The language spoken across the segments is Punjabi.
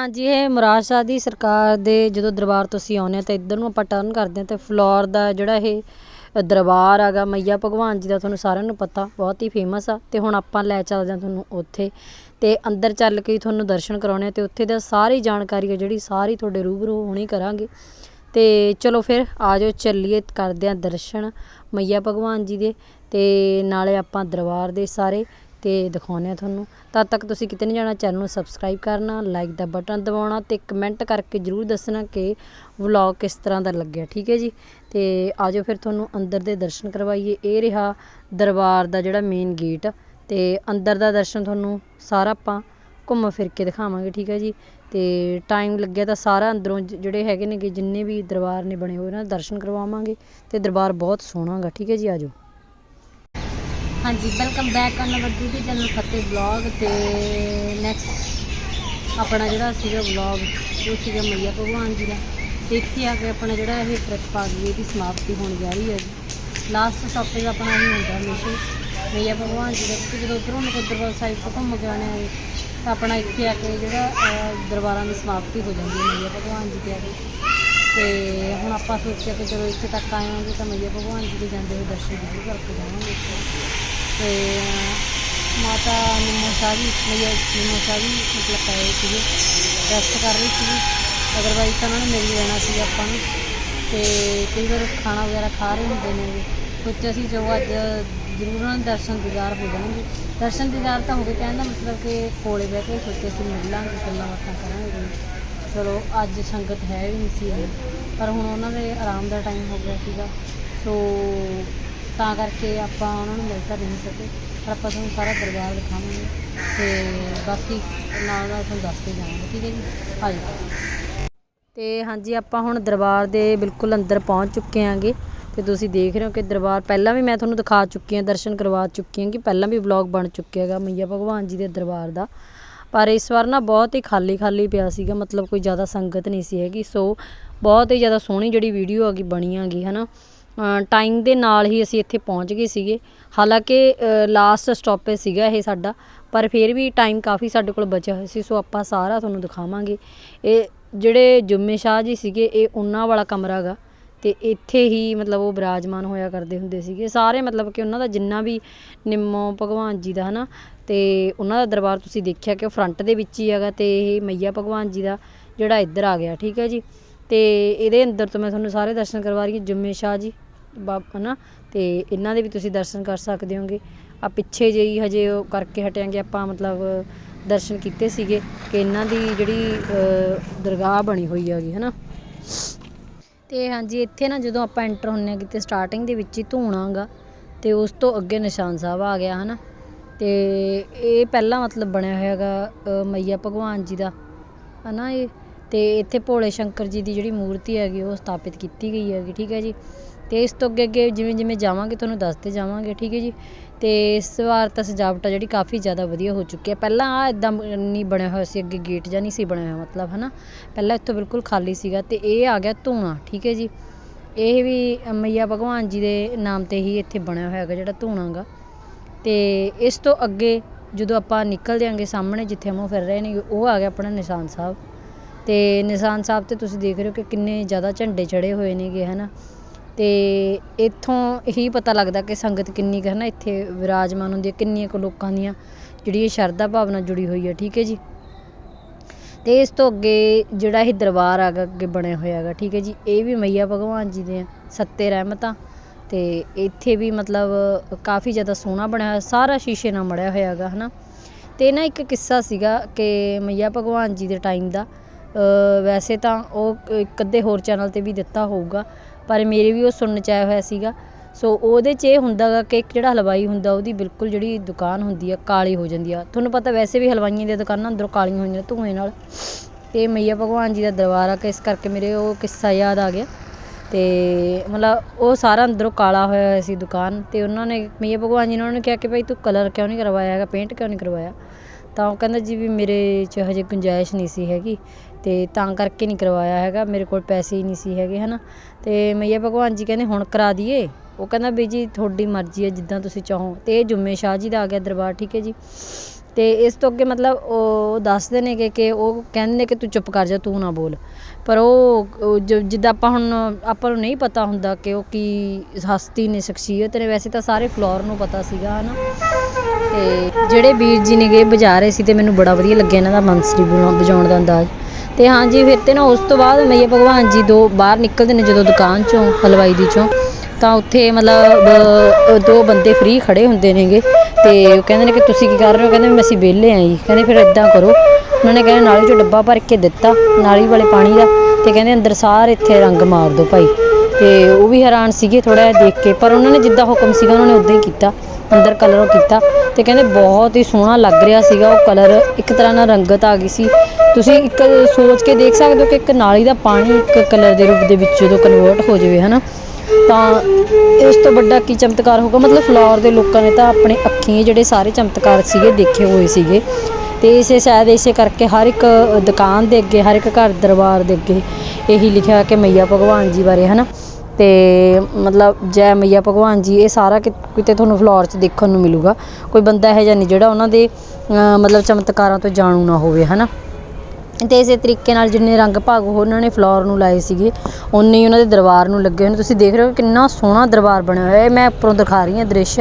ਹਾਂਜੀ, ਇਹ ਮੁਰਾਦ ਸ਼ਾਹ ਦੀ ਸਰਕਾਰ ਦੇ ਜਦੋਂ ਦਰਬਾਰ ਤੋਂ ਅਸੀਂ ਆਉਂਦੇ ਹਾਂ ਤਾਂ ਇੱਧਰ ਨੂੰ ਆਪਾਂ ਟਰਨ ਕਰਦੇ ਹਾਂ ਤੇ ਫਲੋਰ ਦਾ ਜਿਹੜਾ ਇਹ ਦਰਬਾਰ ਹੈਗਾ ਮਈਆ ਭਗਵਾਨ ਜੀ ਦਾ ਤੁਹਾਨੂੰ ਸਾਰਿਆਂ ਨੂੰ ਪਤਾ, ਬਹੁਤ ਹੀ ਫੇਮਸ ਆ ਤੇ ਹੁਣ ਆਪਾਂ ਲੈ ਚੱਲਦੇ ਹਾਂ ਤੁਹਾਨੂੰ ਉੱਥੇ ਤੇ ਅੰਦਰ ਚੱਲ ਕੇ ਤੁਹਾਨੂੰ ਦਰਸ਼ਨ ਕਰਾਉਣੇ ਆ ਤੇ ਉੱਥੇ ਦਾ ਸਾਰੀ ਜਾਣਕਾਰੀ ਹੈ ਜਿਹੜੀ ਸਾਰੀ ਤੁਹਾਡੇ ਰੂਬਰੂ ਹੋਣੀ ਕਰਾਂਗੇ। ਤੇ ਚਲੋ ਫਿਰ ਆ ਜਾਓ, ਚੱਲੀਏ, ਕਰਦੇ ਹਾਂ ਦਰਸ਼ਨ ਮਈਆ ਭਗਵਾਨ ਜੀ ਦੇ ਤੇ ਨਾਲੇ ਆਪਾਂ ਦਰਬਾਰ ਦੇ ਸਾਰੇ ਤੇ ਦਿਖਾਉਂਦੇ ਆ ਤੁਹਾਨੂੰ। ਤਦ ਤੱਕ ਤੁਸੀਂ ਕਿਤੇ ਨਹੀਂ ਜਾਣਾ ਚੈਨਲ ਨੂੰ ਸਬਸਕ੍ਰਾਈਬ ਕਰਨਾ ਲਾਈਕ ਦਾ ਬਟਨ ਦਬਾਉਣਾ ਤੇ ਕਮੈਂਟ ਕਰਕੇ ਜਰੂਰ ਦੱਸਣਾ ਕਿ ਵਲੌਗ ਕਿਸ ਤਰ੍ਹਾਂ ਦਾ ਲੱਗਿਆ, ਠੀਕ ਹੈ ਜੀ? ਤੇ ਆਜੋ ਫਿਰ ਤੁਹਾਨੂੰ ਅੰਦਰ ਦੇ ਦਰਸ਼ਨ ਕਰਵਾਈਏ। ਇਹ ਰਿਹਾ ਦਰਬਾਰ ਦਾ ਜਿਹੜਾ ਮੇਨ ਗੇਟ ਤੇ ਅੰਦਰ ਦਾ ਦਰਸ਼ਨ ਤੁਹਾਨੂੰ ਸਾਰਾ ਆਪਾਂ ਘੁੰਮ ਫਿਰ ਕੇ ਦਿਖਾਵਾਂਗੇ, ਠੀਕ ਹੈ ਜੀ? ਤੇ ਟਾਈਮ ਲੱਗਿਆ ਤਾਂ ਸਾਰਾ ਅੰਦਰੋਂ ਜਿਹੜੇ ਹੈਗੇ ਨੇਗੇ, ਜਿੰਨੇ ਵੀ ਦਰਬਾਰ ਨੇ ਬਣੇ ਹੋਏ ਉਹਨਾਂ ਦੇ ਦਰਸ਼ਨ ਕਰਵਾਵਾਂਗੇ। ਤੇ ਦਰਬਾਰ ਬਹੁਤ ਸੋਹਣਾ ਗਾ, ਠੀਕ ਹੈ ਜੀ? ਆਜੋ। ਹਾਂਜੀ welcome back on our YouTube channel Fateh vlog ਤੇ ਨੈਕਸਟ ਆਪਣਾ ਜਿਹੜਾ ਸੀਗਾ ਵਲੌਗ ਉਹ ਸੀਗਾ ਮਈਆ ਭਗਵਾਨ ਜੀ ਦਾ। ਤੇ ਇੱਥੇ ਆ ਕੇ ਆਪਣਾ ਜਿਹੜਾ ਇਹ ਟ੍ਰਿਪ ਆ ਗਈ, ਇਹਦੀ ਸਮਾਪਤੀ ਹੋਣ ਜਾ ਰਹੀ ਹੈ ਜੀ। ਲਾਸਟ ਸਟਾਪੇਜ ਆਪਣਾ ਹੀ ਹੁੰਦਾ ਹਮੇਸ਼ਾ ਮਈਆ ਭਗਵਾਨ ਜੀ ਦਾ ਕਿਉਂਕਿ ਜਦੋਂ ਉੱਧਰੋਂ ਨਕੋਦਰਵਾਲ ਸਾਹਿਬ ਤੋਂ ਘੁੰਮ ਕੇ ਆਉਣੇ ਆ ਤਾਂ ਆਪਣਾ ਇੱਥੇ ਆ ਕੇ ਜਿਹੜਾ ਦਰਬਾਰਾਂ ਦੀ ਸਮਾਪਤੀ ਹੋ ਜਾਂਦੀ ਹੈ ਮਈਆ ਭਗਵਾਨ ਜੀ ਦੇ ਆ ਕੇ। ਤੇ ਹੁਣ ਆਪਾਂ ਸੋਚਿਆ ਕਿ ਜਦੋਂ ਇੱਥੇ ਤੱਕ ਆਏ ਹਾਂ ਤਾਂ ਮਈਆ ਭਗਵਾਨ ਜੀ ਦੇ ਜਾਂਦੇ ਹੋਏ ਦਰਸ਼ਨ ਜ਼ਰੂਰ ਕਰਕੇ ਜਾਵਾਂਗੇ ਇੱਥੇ। ਤੇ ਮਾਤਾ ਨਿੰਮੋ ਸ਼ਾਹ ਜੀ, ਮਈਆ ਨਿੰਮੋ ਸ਼ਾਹ ਜੀ ਮਤਲਬ ਪਏ ਸੀਗੇ ਰੈਸਟ ਕਰ ਰਹੀ ਸੀਗੀ। ਅਦਰਵਾਈਜ਼ ਤਾਂ ਉਹਨਾਂ ਨੇ ਮਿਲ ਲੈਣਾ ਸੀ ਆਪਾਂ ਨੂੰ। ਤੇ ਕਈ ਵਾਰ ਖਾਣਾ ਵਗੈਰਾ ਖਾ ਰਹੇ ਹੁੰਦੇ ਨੇ। ਸੋਚਿਆ ਸੀ ਜੋ ਅੱਜ ਜ਼ਰੂਰ ਉਹਨਾਂ ਦੇ ਦਰਸ਼ਨ ਦੀਦਾਰ ਹੋ ਜਾਣਗੇ। ਦਰਸ਼ਨ ਦੀਦਾਰ ਤਾਂ ਹੋ ਗਏ ਕਹਿਣ ਦਾ ਮਤਲਬ ਕਿ ਕੋਲੇ ਬਹਿ ਕੇ ਸੋਚਿਆ ਸੀ ਮਿਲ ਲਾਂਗੇ ਗੱਲਾਂ ਬਾਤਾਂ ਕਰਾਂਗੇ। ਚਲੋ, ਅੱਜ ਸੰਗਤ ਹੈ ਵੀ ਨਹੀਂ ਸੀ ਪਰ ਹੁਣ ਉਹਨਾਂ ਦੇ ਆਰਾਮ ਦਾ ਟਾਈਮ ਹੋ ਗਿਆ ਸੀਗਾ। ਸੋ ਤਾਂ ਕਰਕੇ ਆਪਾਂ ਉਹਨਾਂ ਨੂੰ ਮਿਲ ਤਾਂ ਨਹੀਂ ਸਕੇ, ਪਰ ਆਪਾਂ ਤੁਹਾਨੂੰ ਸਾਰਾ ਦਰਬਾਰ ਦਿਖਾਵਾਂਗੇ ਤੇ ਬਾਕੀ ਨਾਲ ਨਾਲ ਤੁਹਾਨੂੰ ਦੱਸਦੇ ਜਾਵਾਂਗੇ, ਠੀਕ ਹੈ ਜੀ? ਆ ਜਾਓ। ਤੇ ਹਾਂਜੀ, ਆਪਾਂ ਹੁਣ ਦਰਬਾਰ ਦੇ ਬਿਲਕੁਲ ਅੰਦਰ ਪਹੁੰਚ ਚੁੱਕੇ ਆਂਗੇ ਤੇ ਤੁਸੀਂ ਦੇਖ ਰਹੇ ਹੋ ਕਿ ਦਰਬਾਰ ਪਹਿਲਾਂ ਵੀ ਮੈਂ ਤੁਹਾਨੂੰ ਦਿਖਾ ਚੁੱਕੀ ਹਾਂ, ਦਰਸ਼ਨ ਕਰਵਾ ਚੁੱਕੀ ਹਾਂ ਕਿ ਪਹਿਲਾਂ ਵੀ ਵਲੌਗ ਬਣ ਚੁੱਕਿਆ ਹੈਗਾ ਮਈਆ ਭਗਵਾਨ ਜੀ ਦੇ ਦਰਬਾਰ ਦਾ। ਪਰ ਇਸ ਵਾਰ ਨਾ ਬਹੁਤ ਹੀ ਖਾਲੀ ਖਾਲੀ ਪਿਆ ਸੀਗਾ, ਮਤਲਬ ਕੋਈ ਜ਼ਿਆਦਾ ਸੰਗਤ ਨਹੀਂ ਸੀ ਹੈਗੀ। ਸੋ ਬਹੁਤ ਹੀ ਜ਼ਿਆਦਾ ਸੋਹਣੀ ਜਿਹੜੀ ਵੀਡੀਓ ਹੈਗੀ ਬਣੀ ਹੈਗੀ ਨਾ ਟਾਈਮ ਦੇ ਨਾਲ ਹੀ ਅਸੀਂ ਇੱਥੇ ਪਹੁੰਚ ਗਏ ਸੀਗੇ। ਹਾਲਾਂਕਿ ਲਾਸਟ ਸਟਾਪੇਜ ਸੀਗਾ ਇਹ ਸਾਡਾ, ਪਰ ਫਿਰ ਵੀ ਟਾਈਮ ਕਾਫੀ ਸਾਡੇ ਕੋਲ ਬਚਿਆ ਹੋਇਆ ਸੀ। ਸੋ ਆਪਾਂ ਸਾਰਾ ਤੁਹਾਨੂੰ ਦਿਖਾਵਾਂਗੇ। ਇਹ ਜਿਹੜੇ ਜੁੰਮੇ ਸ਼ਾਹ ਜੀ ਸੀਗੇ, ਇਹ ਉਹਨਾਂ ਵਾਲਾ ਕਮਰਾ ਗਾ ਅਤੇ ਇੱਥੇ ਹੀ ਮਤਲਬ ਉਹ ਬਿਰਾਜਮਾਨ ਹੋਇਆ ਕਰਦੇ ਹੁੰਦੇ ਸੀਗੇ। ਸਾਰੇ ਮਤਲਬ ਕਿ ਉਹਨਾਂ ਦਾ ਜਿੰਨਾ ਵੀ ਨਿੰਮੋ ਭਗਵਾਨ ਜੀ ਦਾ ਹੈ ਨਾ ਅਤੇ ਉਹਨਾਂ ਦਾ ਦਰਬਾਰ ਤੁਸੀਂ ਦੇਖਿਆ ਕਿ ਉਹ ਫਰੰਟ ਦੇ ਵਿੱਚ ਹੀ ਹੈਗਾ ਅਤੇ ਇਹ ਮਈਆ ਭਗਵਾਨ ਜੀ ਦਾ ਜਿਹੜਾ ਇੱਧਰ ਆ ਗਿਆ, ਠੀਕ ਹੈ ਜੀ। ਅਤੇ ਇਹਦੇ ਅੰਦਰ ਤੋਂ ਮੈਂ ਤੁਹਾਨੂੰ ਸਾਰੇ ਦਰਸ਼ਨ ਕਰਵਾ ਰਹੀ ਹਾਂ, ਜੁੰਮੇ ਸ਼ਾਹ ਜੀ, ਬਾਬ ਨਾ ਅਤੇ ਇਹਨਾਂ ਦੇ ਵੀ ਤੁਸੀਂ ਦਰਸ਼ਨ ਕਰ ਸਕਦੇ ਹੋਗੇ। ਆ ਪਿੱਛੇ ਜਿਹੀ ਹਜੇ ਉਹ ਕਰਕੇ ਹਟਿਆਂਗੇ ਆਪਾਂ ਮਤਲਬ ਦਰਸ਼ਨ ਕੀਤੇ ਸੀਗੇ ਕਿ ਇਹਨਾਂ ਦੀ ਜਿਹੜੀ ਦਰਗਾਹ ਬਣੀ ਹੋਈ ਹੈਗੀ ਹੈ ਨਾ ਤੇ ਹਾਂਜੀ, ਇੱਥੇ ਨਾ ਜਦੋਂ ਆਪਾਂ ਐਂਟਰ ਹੁੰਨੇ ਆ ਕਿਤੇ ਸਟਾਰਟਿੰਗ ਦੇ ਵਿੱਚ ਹੀ ਧੂਣਾ ਗਾ ਤੇ ਉਸ ਤੋਂ ਅੱਗੇ ਨਿਸ਼ਾਨ ਸਾਹਿਬ ਆ ਗਿਆ, ਹਨਾ? ਤੇ ਇਹ ਪਹਿਲਾਂ ਮਤਲਬ ਬਣਿਆ ਹੋਇਆ ਹੈਗਾ ਮਈਆ ਭਗਵਾਨ ਜੀ ਦਾ, ਹਨਾ ਇਹ? ਤੇ ਇੱਥੇ ਭੋਲੇ ਸ਼ੰਕਰ ਜੀ ਦੀ ਜਿਹੜੀ ਮੂਰਤੀ ਹੈਗੀ, ਉਹ ਸਥਾਪਿਤ ਕੀਤੀ ਗਈ ਹੈਗੀ, ਠੀਕ ਹੈ ਜੀ? ਤੇ ਇਸ ਤੋਂ ਅੱਗੇ ਅੱਗੇ ਜਿਵੇਂ ਜਿਵੇਂ ਜਾਵਾਂਗੇ, ਤੁਹਾਨੂੰ ਦੱਸਦੇ ਜਾਵਾਂਗੇ, ਠੀਕ ਹੈ ਜੀ? ਅਤੇ ਇਸ ਵਾਰ ਤਾਂ ਸਜਾਵਟ ਆ ਜਿਹੜੀ ਕਾਫੀ ਜ਼ਿਆਦਾ ਵਧੀਆ ਹੋ ਚੁੱਕੀ ਹੈ ਪਹਿਲਾਂ ਆਹ ਇੱਦਾਂ ਨਹੀਂ ਬਣਿਆ ਹੋਇਆ ਸੀ, ਅੱਗੇ ਗੇਟ ਜਾਂ ਨਹੀਂ ਸੀ ਬਣਿਆ ਹੋਇਆ ਮਤਲਬ ਹੈ ਨਾ ਪਹਿਲਾਂ ਇੱਥੋਂ ਬਿਲਕੁਲ ਖਾਲੀ ਸੀਗਾ ਅਤੇ ਇਹ ਆ ਗਿਆ ਧੂਣਾ, ਠੀਕ ਹੈ ਜੀ? ਇਹ ਵੀ ਮਈਆ ਭਗਵਾਨ ਜੀ ਦੇ ਨਾਮ ਤੇ ਹੀ ਇੱਥੇ ਬਣਿਆ ਹੋਇਆ ਹੈਗਾ ਜਿਹੜਾ ਧੂਣਾ ਗਾ। ਅਤੇ ਇਸ ਤੋਂ ਅੱਗੇ ਜਦੋਂ ਆਪਾਂ ਨਿਕਲਦੇ ਦਿਆਂਗੇ ਸਾਹਮਣੇ ਜਿੱਥੇ ਮੂੰਹ ਫਿਰ ਰਹੇ ਨੇ ਉਹ ਆ ਗਿਆ ਆਪਣਾ ਨਿਸ਼ਾਨ ਸਾਹਿਬ। ਅਤੇ ਨਿਸ਼ਾਨ ਸਾਹਿਬ ਤੇ ਤੁਸੀਂ ਦੇਖ ਰਹੇ ਹੋ ਕਿ ਕਿੰਨੇ ਜ਼ਿਆਦਾ ਝੰਡੇ ਚੜ੍ਹੇ ਹੋਏ ਨੇਗੇ ਹੈ ਨਾ ਤੇ ਇੱਥੋਂ ਹੀ ਪਤਾ ਲੱਗਦਾ ਕਿ ਸੰਗਤ ਕਿੰਨੀ ਕੁ ਹੈ ਨਾ ਇੱਥੇ ਵਿਰਾਜਮਾਨ ਹੁੰਦੀ ਹੈ ਕਿੰਨੀਆਂ ਕੁ ਲੋਕਾਂ ਦੀਆਂ ਜਿਹੜੀ ਇਹ ਸ਼ਰਧਾ ਭਾਵਨਾ ਜੁੜੀ ਹੋਈ ਹੈ ਠੀਕ ਹੈ ਜੀ? ਅਤੇ ਇਸ ਤੋਂ ਅੱਗੇ ਜਿਹੜਾ ਇਹ ਦਰਬਾਰ ਆਗਾ ਅੱਗੇ ਬਣਿਆ ਹੋਇਆ ਹੈਗਾ ਠੀਕ ਹੈ ਜੀ ਇਹ ਵੀ ਮਈਆ ਭਗਵਾਨ ਜੀ ਦੇ ਆ, ਸੱਤੇ ਰਹਿਮਤਾਂ। ਅਤੇ ਇੱਥੇ ਵੀ ਮਤਲਬ ਕਾਫੀ ਜ਼ਿਆਦਾ ਸੋਹਣਾ ਬਣਿਆ ਹੋਇਆ ਸਾਰਾ ਸ਼ੀਸ਼ੇ ਨਾਲ ਮੜਿਆ ਹੋਇਆ ਹੈਗਾ ਹਨਾ? ਤੇ ਨਾ ਇੱਕ ਕਿੱਸਾ ਸੀਗਾ ਕਿ ਮਈਆ ਭਗਵਾਨ ਜੀ ਦੇ ਟਾਈਮ ਦਾ ਵੈਸੇ ਤਾਂ ਉਹ ਇੱਕ ਅੱਧੇ ਹੋਰ ਚੈਨਲ ਤੇ ਵੀ ਦਿੱਤਾ ਹੋਊਗਾ ਪਰ ਮੇਰੇ ਵੀ ਉਹ ਸੁਣਨ ਚ ਆਇਆ ਹੋਇਆ ਸੀਗਾ। ਸੋ ਉਹਦੇ 'ਚ ਇਹ ਹੁੰਦਾ ਗਾ ਕਿ ਇੱਕ ਜਿਹੜਾ ਹਲਵਾਈ ਹੁੰਦਾ, ਉਹਦੀ ਬਿਲਕੁਲ ਜਿਹੜੀ ਦੁਕਾਨ ਹੁੰਦੀ ਆ, ਕਾਲੀ ਹੋ ਜਾਂਦੀ ਆ। ਤੁਹਾਨੂੰ ਪਤਾ ਵੈਸੇ ਵੀ ਹਲਵਾਈਆਂ ਦੀਆਂ ਦੁਕਾਨਾਂ ਅੰਦਰੋਂ ਕਾਲੀਆਂ ਹੋਈਆਂ ਧੂਏ ਨਾਲ। ਤੇ ਮਈਆ ਭਗਵਾਨ ਜੀ ਦਾ ਦਰਬਾਰ ਆ ਕਿ ਇਸ ਕਰਕੇ ਮੇਰੇ ਉਹ ਕਿੱਸਾ ਯਾਦ ਆ ਗਿਆ। ਤੇ ਮਤਲਬ ਉਹ ਸਾਰਾ ਅੰਦਰੋਂ ਕਾਲਾ ਹੋਇਆ ਹੋਇਆ ਸੀ ਦੁਕਾਨ ਤੇ ਉਹਨਾਂ ਨੇ, ਮਈਆ ਭਗਵਾਨ ਜੀ ਨੇ ਉਹਨਾਂ ਨੇ ਕਿਹਾ ਕਿ ਭਾਈ ਤੂੰ ਕਲਰ ਕਿਉਂ ਨਹੀਂ ਕਰਵਾਇਆ ਹੈਗਾ, ਪੇਂਟ ਕਿਉਂ ਨਹੀਂ ਕਰਵਾਇਆ? ਤਾਂ ਉਹ ਕਹਿੰਦਾ ਜੀ ਵੀ ਮੇਰੇ 'ਚ ਹਜੇ ਗੁੰਜਾਇਸ਼ ਨਹੀਂ ਸੀ ਹੈਗੀ। ਅਤੇ ਤਾਂ ਕਰਕੇ ਨਹੀਂ ਕਰਵਾਇਆ ਹੈਗਾ, ਮੇਰੇ ਕੋਲ ਪੈਸੇ ਹੀ ਨਹੀਂ ਸੀ ਹੈਗੇ ਹੈ ਨਾ ਅਤੇ ਮਈਆ ਭਗਵਾਨ ਜੀ ਕਹਿੰਦੇ ਹੁਣ ਕਰਾ ਦਈਏ। ਉਹ ਕਹਿੰਦਾ ਵੀ ਜੀ ਤੁਹਾਡੀ ਮਰਜ਼ੀ ਹੈ, ਜਿੱਦਾਂ ਤੁਸੀਂ ਚਾਹੋ। ਅਤੇ ਇਹ ਜੁੰਮੇ ਸ਼ਾਹ ਜੀ ਦਾ ਆ ਗਿਆ ਦਰਬਾਰ, ਠੀਕ ਹੈ ਜੀ। ਅਤੇ ਇਸ ਤੋਂ ਅੱਗੇ ਮਤਲਬ ਉਹ ਦੱਸਦੇ ਨੇ ਕਿ ਉਹ ਕਹਿੰਦੇ ਨੇ ਕਿ ਤੂੰ ਚੁੱਪ ਕਰ ਜਾ, ਤੂੰ ਨਾ ਬੋਲ। ਪਰ ਉਹ ਜਿੱਦਾਂ ਆਪਾਂ ਹੁਣ ਆਪਾਂ ਨੂੰ ਨਹੀਂ ਪਤਾ ਹੁੰਦਾ ਕਿ ਉਹ ਕੀ ਹਸਤੀ ਨੇ, ਸ਼ਖਸੀਅਤ ਨੇ। ਵੈਸੇ ਤਾਂ ਸਾਰੇ ਫਲੋਰ ਨੂੰ ਪਤਾ ਸੀਗਾ, ਹਨਾ। ਤੇ ਜਿਹੜੇ ਵੀਰ ਜੀ ਨੇਗੇ ਬਜਾ ਰਹੇ ਸੀ ਤੇ ਮੈਨੂੰ ਬੜਾ ਵਧੀਆ ਲੱਗਿਆ, ਇਹਨਾਂ ਦਾ ਬੰਸਰੀ ਵਜਾ- ਵਜਾਉਣ ਦਾ ਅੰਦਾਜ਼। ਤੇ ਹਾਂਜੀ ਫਿਰ ਤੇ ਨਾ ਉਸ ਤੋਂ ਬਾਅਦ ਮਈਆ ਭਗਵਾਨ ਜੀ ਦੋ ਬਾਹਰ ਨਿਕਲਦੇ ਨੇ ਜਦੋਂ ਦੁਕਾਨ ਚੋਂ, ਹਲਵਾਈ ਦੀ ਚੋਂ, ਤਾਂ ਉੱਥੇ ਮਤਲਬ ਦੋ ਬੰਦੇ ਫ੍ਰੀ ਖੜੇ ਹੁੰਦੇ ਨੇਗੇ ਤੇ ਉਹ ਕਹਿੰਦੇ ਨੇ ਕਿ ਤੁਸੀਂ ਕੀ ਕਰ ਰਹੇ ਹੋ? ਕਹਿੰਦੇ ਮੈਂ ਅਸੀਂ ਵਿਹਲੇ ਆਂ ਜੀ। ਕਹਿੰਦੇ ਫਿਰ ਇਦਾਂ ਕਰੋ। ਉਹਨਾਂ ਨੇ ਕਹਿੰਦੇ ਨਾਲੀ ਚੋਂ ਡੱਬਾ ਭਰ ਕੇ ਦਿੱਤਾ, ਨਾਲੀ ਵਾਲੇ ਪਾਣੀ ਦਾ ਤੇ ਕਹਿੰਦੇ ਅੰਦਰ ਸਾਰੇ ਇੱਥੇ ਰੰਗ ਮਾਰ ਦਿਓ ਭਾਈ। ਤੇ ਉਹ ਵੀ ਹੈਰਾਨ ਸੀਗੇ ਥੋੜਾ ਜਿਹਾ ਦੇਖ ਕੇ, ਪਰ ਉਹਨਾਂ ਨੇ ਜਿੱਦਾਂ ਹੁਕਮ ਸੀਗਾ, ਉਹਨਾਂ ਨੇ ਉਦਾਂ ਹੀ ਕੀਤਾ, ਅੰਦਰ ਕਲਰ ਕੀਤਾ ਤੇ ਕਹਿੰਦੇ ਬਹੁਤ ਹੀ ਸੋਹਣਾ ਲੱਗ ਰਿਹਾ ਸੀਗਾ ਉਹ ਕਲਰ ਇੱਕ ਤਰ੍ਹਾਂ ਨਾਲ ਰੰਗਤ ਆ ਗਈ ਸੀ ਤੁਸੀਂ ਇੱਕ ਸੋਚ ਕੇ ਦੇਖ ਸਕਦੇ ਹੋ ਕਿ ਇੱਕ ਨਾਲੀ ਦਾ ਪਾਣੀ ਇੱਕ ਕਲਰ ਦੇ ਰੂਪ ਦੇ ਵਿੱਚ ਜਦੋਂ ਕਨਵਰਟ ਹੋ ਜਾਵੇ, ਹਨਾ? ਤਾਂ ਇਸ ਤੋਂ ਵੱਡਾ ਕੀ ਚਮਤਕਾਰ ਹੋਊਗਾ? ਮਤਲਬ ਫਲੋਰ ਦੇ ਲੋਕਾਂ ਨੇ ਤਾਂ ਆਪਣੇ ਅੱਖੀਂ ਜਿਹੜੇ ਸਾਰੇ ਚਮਤਕਾਰ ਸੀਗੇ, ਦੇਖੇ ਹੋਏ ਸੀਗੇ। ਤੇ ਇਸੇ ਸ਼ਾਇਦ ਇਸੇ ਕਰਕੇ ਹਰ ਇੱਕ ਦੁਕਾਨ ਦੇ ਅੱਗੇ, ਹਰ ਇੱਕ ਘਰ ਦਰਬਾਰ ਦੇ ਅੱਗੇ ਇਹੀ ਲਿਖਿਆ ਕਿ ਮਈਆ ਭਗਵਾਨ ਜੀ ਬਾਰੇ, ਹਨਾ? ਤੇ ਮਤਲਬ ਜੈ ਮਈਆ ਭਗਵਾਨ ਜੀ, ਇਹ ਸਾਰਾ ਕਿ- ਕਿਤੇ ਤੁਹਾਨੂੰ ਫਲੋਰ 'ਚ ਦੇਖਣ ਨੂੰ ਮਿਲੂਗਾ। ਕੋਈ ਬੰਦਾ ਇਹੋ ਜਿਹਾ ਨਹੀਂ ਜਿਹੜਾ ਉਹਨਾਂ ਦੇ, ਅਹ ਮਤਲਬ ਚਮਤਕਾਰਾਂ ਤੋਂ ਜਾਣੂ ਨਾ ਹੋਵੇ, ਹਨਾ? ਤੇ ਇਸੇ ਤਰੀਕੇ ਨਾਲ ਜਿੰਨੇ ਰੰਗ ਭਾਗ ਉਹਨਾਂ ਨੇ ਫਲੋਰ ਨੂੰ ਲਾਏ ਸੀਗੇ ਉਨੇ ਹੀ ਉਹਨਾਂ ਦੇ ਦਰਬਾਰ ਨੂੰ ਲੱਗੇ ਹੋਏ ਨੇ। ਤੁਸੀਂ ਦੇਖ ਰਹੇ ਹੋ ਕਿੰਨਾ ਸੋਹਣਾ ਦਰਬਾਰ ਬਣਿਆ ਹੋਇਆ ਹੈ। ਮੈਂ ਉੱਪਰੋਂ ਦਿਖਾ ਰਹੀ ਹਾਂ ਦ੍ਰਿਸ਼।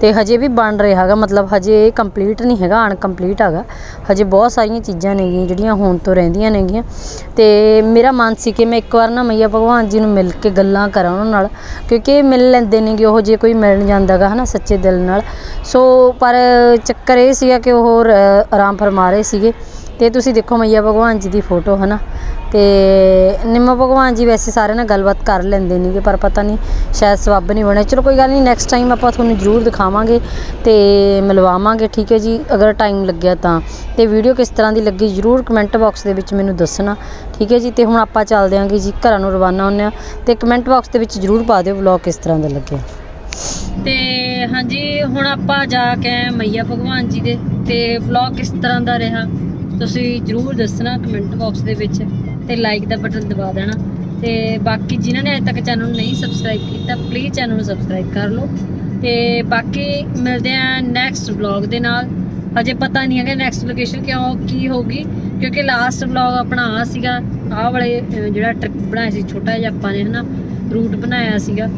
ਤੇ ਹਜੇ ਵੀ ਬਣ ਰਿਹਾ ਹੈਗਾ, ਮਤਲਬ ਹਜੇ ਇਹ ਕੰਪਲੀਟ ਨਹੀਂ ਹੈਗਾ ਅਨਕੰਪਲੀਟ ਹੈਗਾ। ਹਜੇ ਬਹੁਤ ਸਾਰੀਆਂ ਚੀਜ਼ਾਂ ਨੇਗੀਆਂ ਜਿਹੜੀਆਂ ਹੋਣ ਤੋਂ ਰਹਿੰਦੀਆਂ ਨੇਗੀਆਂ। ਤੇ ਮੇਰਾ ਮਨ ਸੀ ਕਿ ਮੈਂ ਇੱਕ ਵਾਰ ਨਾ ਮਈਆ ਭਗਵਾਨ ਜੀ ਨੂੰ ਮਿਲ ਕੇ ਗੱਲਾਂ ਕਰਾਂ ਉਹਨਾਂ ਨਾਲ, ਕਿਉਂਕਿ ਇਹ ਮਿਲ ਲੈਂਦੇ ਨੇਗੇ, ਉਹ ਜੇ ਕੋਈ ਮਿਲਣ ਜਾਂਦਾਗਾ ਹਨਾ ਸੱਚੇ ਦਿਲ ਨਾਲ। ਸੋ ਪਰ ਚੱਕਰ ਇਹ ਸੀਗਾ ਕਿ ਉਹ ਆਰਾਮ ਫਰਮਾ ਰਹੇ ਸੀਗੇ। ਤੇ ਤੁਸੀਂ ਦੇਖੋ ਮਈਆ ਭਗਵਾਨ ਜੀ ਦੀ ਫੋਟੋ, ਹਨਾ? ਤੇ ਨਿੰਮਾ ਭਗਵਾਨ ਜੀ ਵੈਸੇ ਸਾਰਿਆਂ ਨਾਲ ਗੱਲਬਾਤ ਕਰ ਲੈਂਦੇ ਨੇਗੇ, ਪਰ ਪਤਾ ਨਹੀਂ ਸ਼ਾਇਦ ਸਬੱਬ ਨਹੀਂ ਬਣਿਆ ਚਲੋ ਕੋਈ ਗੱਲ ਨਹੀਂ ਨੈਕਸਟ ਟਾਈਮ ਆਪਾਂ ਤੁਹਾਨੂੰ ਜ਼ਰੂਰ ਦਿਖਾਵਾਂਗੇ ਤੇ ਮਿਲਵਾਵਾਂਗੇ, ਠੀਕ ਹੈ ਜੀ? ਅਗਰ ਟਾਈਮ ਲੱਗਿਆ ਤਾਂ। ਤੇ ਵੀਡੀਓ ਕਿਸ ਤਰ੍ਹਾਂ ਦੀ ਲੱਗੀ ਜ਼ਰੂਰ ਕਮੈਂਟ ਬਾਕਸ ਦੇ ਵਿੱਚ ਮੈਨੂੰ ਦੱਸਣਾ, ਠੀਕ ਹੈ ਜੀ? ਤੇ ਹੁਣ ਆਪਾਂ ਚੱਲਦੇ ਆਂਗੇ ਜੀ ਘਰਾਂ ਨੂੰ ਰਵਾਨਾ ਹੁੰਨੇ ਆ ਤੇ ਕਮੈਂਟ ਬਾਕਸ ਦੇ ਵਿੱਚ ਜ਼ਰੂਰ ਪਾ ਦਿਓ ਵਲੌਗ ਕਿਸ ਤਰ੍ਹਾਂ ਦਾ ਲੱਗਿਆ। ਤੇ ਹਾਂਜੀ, ਹੁਣ ਆਪਾਂ ਜਾ ਕੇ ਮਈਆ ਭਗਵਾਨ ਜੀ ਦੇ। ਤੇ ਵਲੌਗ ਕਿਸ ਤਰ੍ਹਾਂ ਦਾ ਰਿਹਾ? ਤੁਸੀਂ ਜਰੂਰ ਦੱਸਣਾ ਕਮੈਂਟ ਬਾਕਸ ਦੇ ਵਿੱਚ ਤੇ ਲਾਈਕ ਦਾ ਬਟਨ ਦਬਾ ਦੇਣਾ। ਤੇ ਬਾਕੀ ਜਿਨ੍ਹਾਂ ਨੇ ਅਜੇ ਤੱਕ ਚੈਨਲ ਨੂੰ ਨਹੀਂ ਸਬਸਕ੍ਰਾਈਬ ਕੀਤਾ ਪਲੀਜ਼ ਚੈਨਲ ਨੂੰ ਸਬਸਕ੍ਰਾਈਬ ਕਰ ਲਓ। ਤੇ ਬਾਕੀ ਮਿਲਦੇ ਆ ਨੈਕਸਟ ਵਲੌਗ ਦੇ ਨਾਲ। ਅਜੇ ਪਤਾ ਨਹੀਂ ਹੈਗਾ ਨੈਕਸਟ ਲੋਕੇਸ਼ਨ ਕਿਉਂ ਕੀ ਹੋਗੀ ਕਿਉਂਕਿ ਲਾਸਟ ਵਲੌਗ ਆਪਣਾ ਆ ਸੀਗਾ, ਆਹ ਵਾਲੇ ਜਿਹੜਾ ਟ੍ਰਿਪ ਬਣਾਇਆ ਸੀ ਛੋਟਾ ਜਿਹਾ ਆਪਾਂ ਨੇ ਹਨਾ ਰੂਟ ਬਣਾਇਆ ਸੀਗਾ।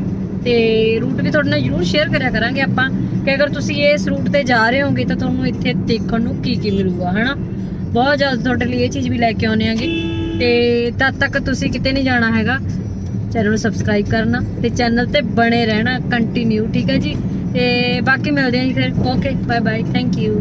ਤੇ ਰੂਟ ਵੀ ਤੁਹਾਡੇ ਨਾਲ ਜ਼ਰੂਰ ਸ਼ੇਅਰ ਕਰਿਆ ਕਰਾਂਗੇ ਆਪਾਂ, ਕਿ ਅਗਰ ਤੁਸੀਂ ਇਸ ਰੂਟ ਤੇ ਜਾ ਰਹੇ ਹੋਗੇ ਤਾਂ ਤੁਹਾਨੂੰ ਇੱਥੇ ਦੇਖਣ ਨੂੰ ਕੀ ਕੀ ਮਿਲੂਗਾ, ਹਨਾ? ਬਹੁਤ ਜਲਦ ਤੁਹਾਡੇ ਲਈ ਇਹ ਚੀਜ਼ ਵੀ ਲੈ ਕੇ ਆਉਣੇ ਆਂਗੇ ਤੇ ਤਦ ਤੱਕ ਤੁਸੀਂ ਕਿਤੇ ਨਹੀਂ ਜਾਣਾ ਹੈਗਾ, ਚੈਨਲ ਨੂੰ ਸਬਸਕ੍ਰਾਈਬ ਕਰਨਾ ਤੇ ਚੈਨਲ ਤੇ ਬਣੇ ਰਹਿਣਾ ਕੰਟੀਨਿਊ ਠੀਕ ਹੈ ਜੀ? ਤੇ ਬਾਕੀ ਮਿਲਦੇ ਹਾਂ ਜੀ ਫਿਰ। Okay bye bye thank you